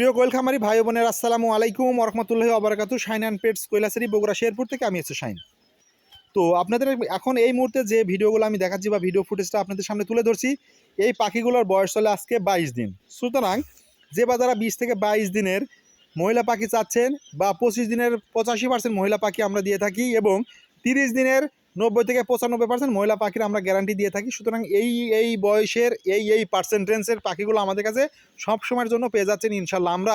প্রিয় কোয়েল খামারি ভাই বোনের, আসসালামু আলাইকুম রহমতুল্লাহ আবরাকাতু শাইন অ্যান্ড পেটস কৈলাসেরি বগুড়া শেরপুর থেকে আমি হচ্ছে শাইন। তো আপনাদের এখন এই মুহূর্তে যে ভিডিওগুলো আমি দেখাচ্ছি বা ভিডিও ফুটেজটা আপনাদের সামনে তুলে ধরছি, এই পাখিগুলোর বয়স চলে আজকে বাইশ দিন। সুতরাং যে বা যারা বিশ থেকে বাইশ দিনের মহিলা পাখি চাচ্ছেন বা পঁচিশ দিনের পঁচাশি পার্সেন্ট মহিলা পাখি আমরা দিয়ে থাকি এবং তিরিশ দিনের নব্বই থেকে পঁচানব্বই পার্সেন্ট মহিলা পাখির আমরা গ্যারান্টি দিয়ে থাকি। সুতরাং এই এই বয়সের, এই এই পার্সেন্টেন্সের পাখিগুলো আমাদের কাছে সব সময়ের জন্য পেয়ে যাচ্ছেন ইনশাল্লাহ আমরা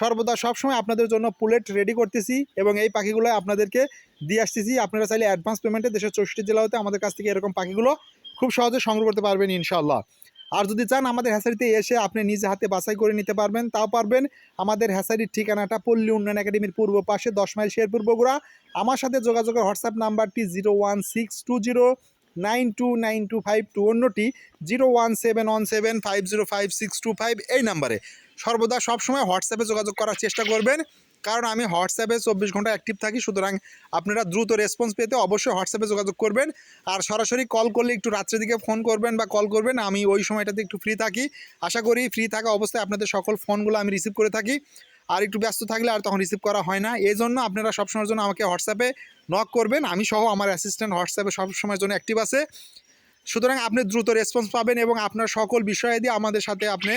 সর্বদা সবসময় আপনাদের জন্য পুলেট রেডি করতেছি এবং এই পাখিগুলো আপনাদেরকে দিয়ে আসতেছি। আপনারা চাইলে অ্যাডভান্স পেমেন্টে দেশের চৌষট্টি জেলা হতে আমাদের কাছ থেকে এরকম পাখিগুলো খুব সহজে সংগ্রহ করতে পারবেন ইনশাল্লাহ আর যদি চান আমাদের হ্যাসারিতে এসে আপনি নিজে হাতে বাছাই করে নিতে পারবেন, তাও পারবেন আমাদের হ্যাসারির ঠিকানাটা পল্লী উন্নয়ন একাডেমির পূর্ব পাশে দশ মাইল শেরপুর বগুড়া। আমার সাথে যোগাযোগের হোয়াটসঅ্যাপ নাম্বারটি zero one six two zero nine two nine two five two, অন্যটি zero one seven one seven five zero five six two five এই নাম্বারে। সর্বদা সবসময় হোয়াটসঅ্যাপে যোগাযোগ করার চেষ্টা করবেন। কারণ আমি হোয়াটসঅ্যাপে চব্বিশ ঘণ্টা অ্যাক্টিভ থাকি, সুতরাং আপনারা দ্রুত রেসপন্স পেতে অবশ্যই হোয়াটসঅ্যাপে যোগাযোগ করবেন। আর সরাসরি কল করলে একটু রাত্রের দিকে ফোন করবেন বা কল করবেন, আমি ওই সময়টাতে একটু ফ্রি থাকি। আশা করি ফ্রি থাকা অবস্থায় আপনাদের সকল ফোনগুলো আমি রিসিভ করে থাকি। আর একটু ব্যস্ত থাকলে আর তখন রিসিভ করা হয় না। এই জন্য আপনারা সবসময়ের জন্য আমাকে হোয়াটসঅ্যাপে নক করবেন। আমি সহ আমার অ্যাসিস্ট্যান্ট হোয়াটসঅ্যাপে সবসময়ের জন্য অ্যাক্টিভ আছে। সুতরাং আপনি দ্রুত রেসপন্স পাবেন এবং আপনার সকল বিষয় দিয়ে আমাদের সাথে আপনি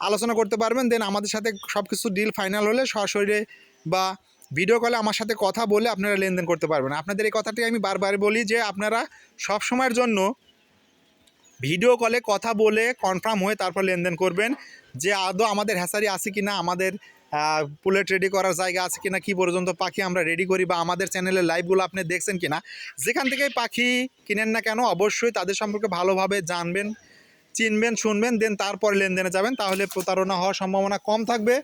আলোচনা করতে পারবেন। দেন আমাদের সাথে সব কিছু ডিল ফাইনাল হলে সরাসরি বা ভিডিও কলে আমার সাথে কথা বলে আপনারা লেনদেন করতে পারবেন। আপনাদের এই কথাটি আমি বারবার বলি যে আপনারা সব সময়ের জন্য ভিডিও কলে কথা বলে কনফার্ম হয়ে তারপর লেনদেন করবেন যে আদৌ আমাদের হ্যাসারি আছে কি না আমাদের পুলেট রেডি করার জায়গা আছে কিনা, কি পর্যন্ত পাখি আমরা রেডি করি বা আমাদের চ্যানেলের লাইভগুলো আপনি দেখছেন কিনা। যেখান থেকে পাখি কিনেন না কেন অবশ্যই তাদের সম্পর্কে ভালোভাবে জানবেন, চিনবেন, শুনবেন দেন তারপরে লেনদেনে যাবেন। তাহলে প্রতারণা হওয়ার সম্ভাবনা কম থাকবে।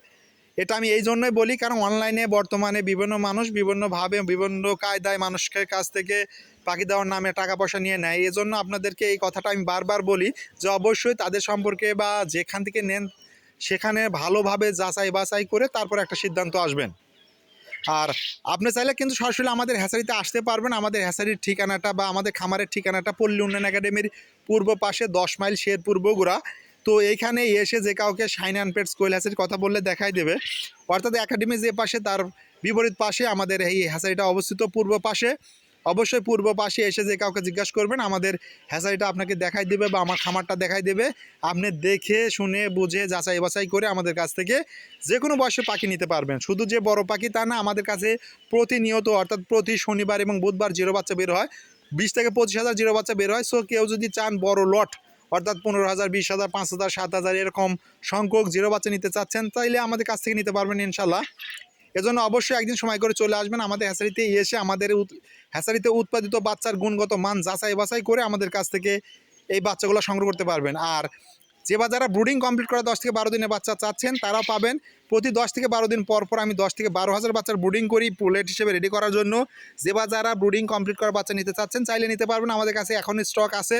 এটা আমি এই জন্যই বলি, কারণ অনলাইনে বর্তমানে বিভিন্ন মানুষ বিভিন্নভাবে বিভিন্ন কায়দায় মানুষের কাছ থেকে পাখি দেওয়ার নামে টাকা পয়সা নিয়ে নেয়। এই জন্য আপনাদেরকে এই কথাটা আমি বারবার বলি যে, অবশ্যই তাদের সম্পর্কে বা যেখান থেকে নেন, সেখানে ভালোভাবে যাচাই বাছাই করে তারপর একটা সিদ্ধান্ত আসবেন। আর আপনি চাইলে কিন্তু সরাসরি আমাদের হ্যাসারিতে আসতে পারবেন। আমাদের হ্যাসারির ঠিকানাটা বা আমাদের খামারের ঠিকানাটা পল্লী উন্নয়ন একাডেমির পূর্ব পাশে দশ মাইল শেরপুর বগুড়া। তো এইখানে এসে যে কাউকে শাইন অ্যান্ড পেটস কোয়েল হ্যাসারির কথা বললে দেখাই দেবে। অর্থাৎ একাডেমি যে পাশে, তার বিপরীত পাশে আমাদের এই হ্যাসারিটা অবস্থিত পূর্ব পাশে। অবশ্যই পূর্ব পাশে এসে যে কাউকে জিজ্ঞাসা করবেন, আমাদের হ্যাসারিটা আপনাকে দেখাই দেবে বা আমার খামারটা দেখাই দেবে। আপনি দেখে, শুনে, বুঝে, যাচাই বাছাই করে আমাদের কাছ থেকে যে কোনো বয়সে পাখি নিতে পারবেন। শুধু যে বড় পাখি তা না, আমাদের কাছে প্রতিনিয়ত, অর্থাৎ প্রতি শনিবার এবং বুধবার জিরো বাচ্চা বের হয়। বিশ থেকে পঁচিশ হাজার জিরো বাচ্চা বের হয়। সো কেউ যদি চান বড় লট অর্থাৎ পনেরো হাজার, বিশ হাজার, পাঁচ হাজার, সাত হাজার এরকম সংখ্যক জিরো বাচ্চা নিতে চাচ্ছেন, তাইলে আমাদের কাছ থেকে নিতে পারবেন ইনশাল্লাহ এজন্য অবশ্যই একদিন সময় করে চলে আসবেন আমাদের হ্যাসারিতে এসে আমাদের হ্যাসারিতে উৎপাদিত বাচ্চার গুণগত মান যাচাই বাছাই করে আমাদের কাছ থেকে এই বাচ্চাগুলো সংগ্রহ করতে পারবেন। আর যে বা যারা ব্রুডিং কমপ্লিট করা দশ থেকে বারো দিনের বাচ্চা চাচ্ছেন, তারাও পাবেন। প্রতি দশ থেকে বারো দিন পর পর আমি দশ থেকে বারো হাজার বাচ্চার ব্রুডিং করি পুলেট হিসেবে রেডি করার জন্য। যে বা যারা ব্রুডিং কমপ্লিট করা বাচ্চা নিতে চাচ্ছেন, চাইলে নিতে পারবেন। আমাদের কাছে এখন স্টক আছে।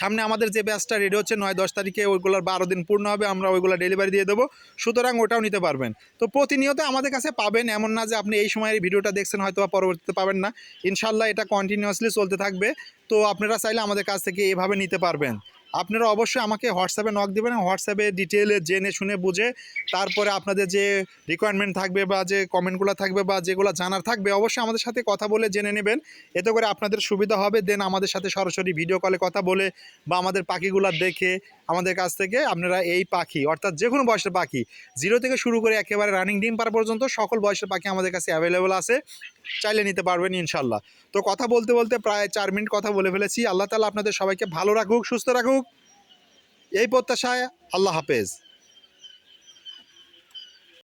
সামনে আমাদের যে ব্যাচটা রেডি হচ্ছে নয়, দশ তারিখে ওইগুলোর বারো দিন পূর্ণ হবে, আমরা ওইগুলো ডেলিভারি দিয়ে দেবো। সুতরাং ওটাও নিতে পারবেন। তো প্রতিনিয়ত আমাদের কাছে পাবেন, এমন না যে আপনি এই সময়ের ভিডিওটা দেখছেন, হয়তো বা পরবর্তীতে পাবেন না। ইনশাল্লাহ এটা কন্টিনিউয়াসলি চলতে থাকবে। তো আপনারা চাইলে আমাদের কাছ থেকে এভাবে নিতে পারবেন। আপনারা অবশ্যই আমাকে হোয়াটসঅ্যাপে নক দেবেন হোয়াটসঅ্যাপে ডিটেলে জেনে শুনে বুঝে তারপরে আপনাদের যে রিকোয়ারমেন্ট থাকবে বা যে কমেন্টগুলো থাকবে বা যেগুলো জানার থাকবে, অবশ্যই আমাদের সাথে কথা বলে জেনে নেবেন। এতে করে আপনাদের সুবিধা হবে। দেন আমাদের সাথে সরাসরি ভিডিও কলে কথা বলে বা আমাদের পাখিগুলো দেখে আমাদের কাছ থেকে আপনারা এই পাখি, অর্থাৎ যে কোনো বয়সের পাখি জিরো থেকে শুরু করে একেবারে রানিং ডিম পার পর্যন্ত সকল বয়সের পাখি আমাদের কাছে অ্যাভেলেবেল আছে। চাইলে নিতে পারবেন ইনশাল্লাহ তো কথা বলতে বলতে প্রায় চার মিনিট কথা বলে ফেলেছি। আল্লাহ তালা আপনাদের সবাইকে ভালো রাখুক, সুস্থ রাখুক। এই প্রত্যাশায় আল্লাহ হাফেজ।